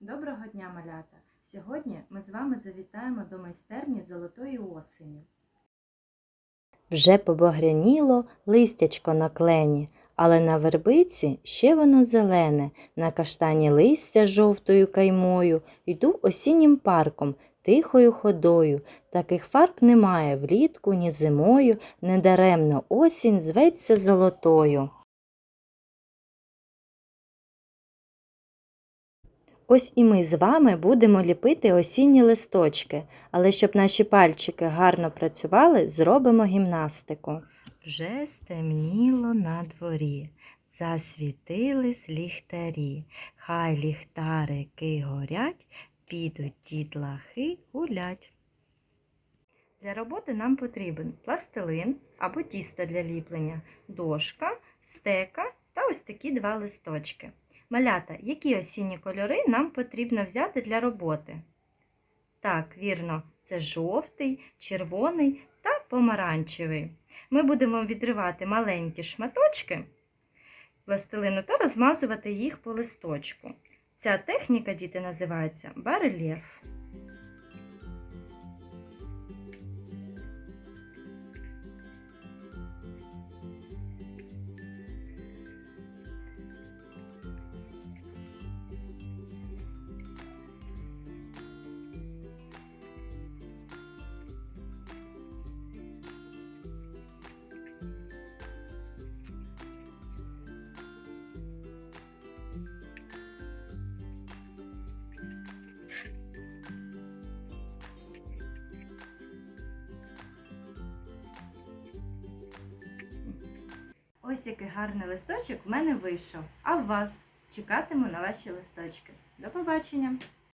Доброго дня, малята! Сьогодні ми з вами завітаємо до майстерні золотої осені. Вже побагряніло листячко на клені, але на вербиці ще воно зелене, на каштані листя з жовтою каймою, йду осіннім парком, тихою ходою. Таких фарб немає влітку, ні зимою, недаремно осінь зветься золотою. Ось і ми з вами будемо ліпити осінні листочки, але щоб наші пальчики гарно працювали, зробимо гімнастику. Вже стемніло на дворі, засвітились ліхтарі. Хай ліхтарики горять, підуть дітлахи гулять. Для роботи нам потрібен пластилин або тісто для ліплення, дошка, стека та ось такі два листочки. Малята, які осінні кольори нам потрібно взяти для роботи? Так, вірно, це жовтий, червоний та помаранчевий. Ми будемо відривати маленькі шматочки пластилину та розмазувати їх по листочку. Ця техніка, діти, називається барельєф. Ось який гарний листочок в мене вийшов. А в вас чекатиму на ваші листочки. До побачення!